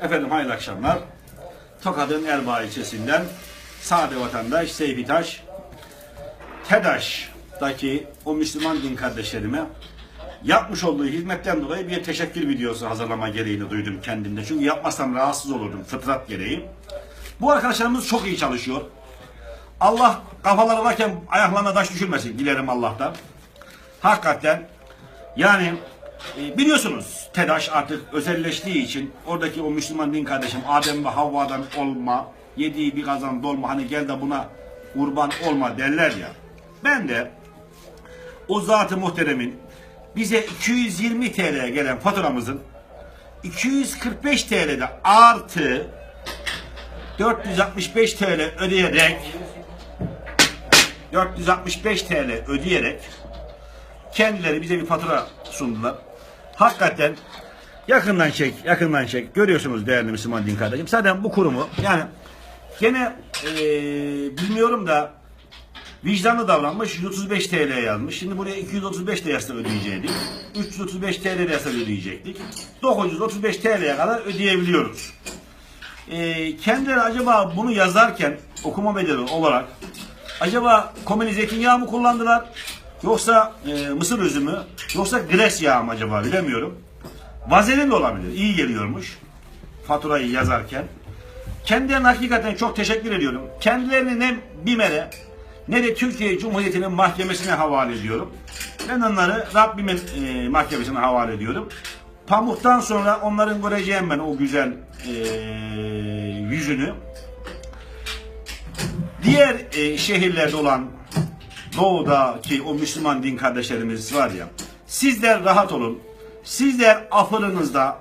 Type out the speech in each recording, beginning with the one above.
Efendim hayırlı akşamlar. Tokat'ın Erbaa ilçesinden sade vatandaş Seyfi Taş, TEDAŞ'taki o Müslüman din kardeşlerime yapmış olduğu hizmetten dolayı bir teşekkür videosu hazırlama gereğini duydum kendimde. Çünkü yapmazsam rahatsız olurdum fıtrat gereği. Bu arkadaşlarımız çok iyi çalışıyor. Allah kafaları varken ayaklarına taş düşürmesin dilerim Allah'tan. Hakikaten yani e, biliyorsunuz TEDAŞ artık özelleştiği için oradaki o Müslüman din kardeşim Adem ve Havva'dan olma, yediği bir kazan dolma hani gel de buna kurban olma derler ya. Ben de o zat-ı muhteremin bize 220 TL gelen faturamızın 245 TL'de artı 465 TL ödeyerek 465 TL ödeyerek kendileri bize bir fatura sundular. Hakikaten yakından çek, yakından çek. Görüyorsunuz değerli Müslüman din kardeşim. Zaten bu kurumu yani gene eee, bilmiyorum da vicdanlı davranmış 135 TL yazmış. Şimdi buraya 235 de yazsa ödeyecektik. 335 TL yazsa ödeyecektik. 935 TL'ye kadar ödeyebiliyoruz. Eee kendileri acaba bunu yazarken okuma bedeli olarak acaba komünist zeytinyağı mı kullandılar? Yoksa e, mısır üzümü, yoksa gres yağı mı acaba bilemiyorum. Vazelin de olabilir. İyi geliyormuş faturayı yazarken. Kendilerine hakikaten çok teşekkür ediyorum. Kendilerini ne BİMER'e ne de Türkiye Cumhuriyeti'nin mahkemesine havale ediyorum. Ben onları Rabbimin e, mahkemesine havale ediyorum. Pamuktan sonra onların göreceğim ben o güzel e, yüzünü. Diğer e, şehirlerde olan doğudaki o Müslüman din kardeşlerimiz var ya. Sizler rahat olun. Sizler ahırınızda,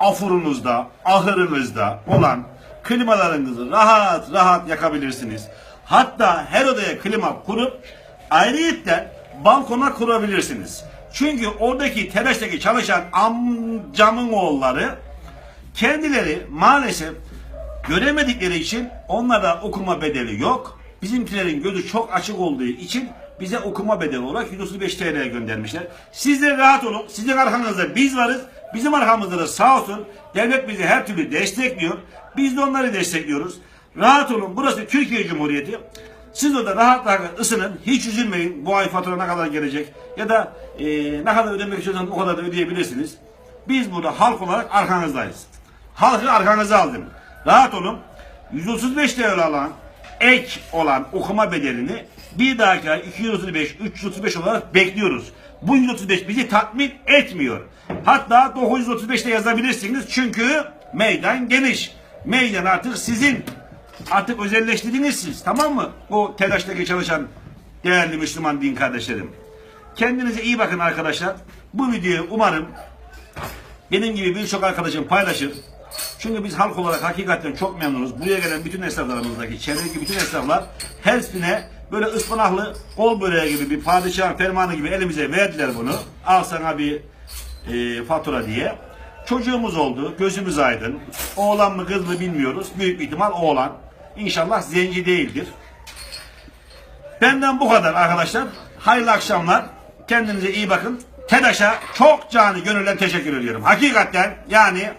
afurunuzda, ahırınızda olan klimalarınızı rahat rahat yakabilirsiniz. Hatta her odaya klima kurup ayrıyetten balkona kurabilirsiniz. Çünkü oradaki telaştaki çalışan amcamın oğulları kendileri maalesef göremedikleri için onlara okuma bedeli yok. Bizimkilerin gözü çok açık olduğu için bize okuma bedeli olarak 135 TL göndermişler. Sizler rahat olun. Sizin arkanızda biz varız. Bizim arkamızda da sağ olsun. Devlet bizi her türlü destekliyor. Biz de onları destekliyoruz. Rahat olun. Burası Türkiye Cumhuriyeti. Siz orada rahat rahat ısının. Hiç üzülmeyin. Bu ay fatura ne kadar gelecek. Ya da e, ne kadar ödemek istiyorsanız o kadar da ödeyebilirsiniz. Biz burada halk olarak arkanızdayız. Halkı arkanıza aldım. Rahat olun. 135 TL alan ek olan okuma bedelini bir dahaki ay 235, 335 olarak bekliyoruz. Bu 135 bizi tatmin etmiyor. Hatta 935 de yazabilirsiniz çünkü meydan geniş. Meydan artık sizin. Artık özelleştirdiniz siz. Tamam mı? O telaştaki çalışan değerli Müslüman din kardeşlerim. Kendinize iyi bakın arkadaşlar. Bu videoyu umarım benim gibi birçok arkadaşım paylaşır. Çünkü biz halk olarak hakikaten çok memnunuz. Buraya gelen bütün esnaflarımızdaki, çevredeki bütün esnaflar her birine böyle ıspanaklı kol böreği gibi bir padişahın fermanı gibi elimize verdiler bunu. Al sana bir e, fatura diye. Çocuğumuz oldu, gözümüz aydın. Oğlan mı kız mı bilmiyoruz. Büyük ihtimal oğlan. İnşallah zenci değildir. Benden bu kadar arkadaşlar. Hayırlı akşamlar. Kendinize iyi bakın. TEDAŞ'a çok canı gönülden teşekkür ediyorum. Hakikaten yani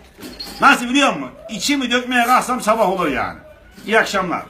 nasıl biliyor musun? İçimi dökmeye kalksam sabah olur yani. İyi akşamlar.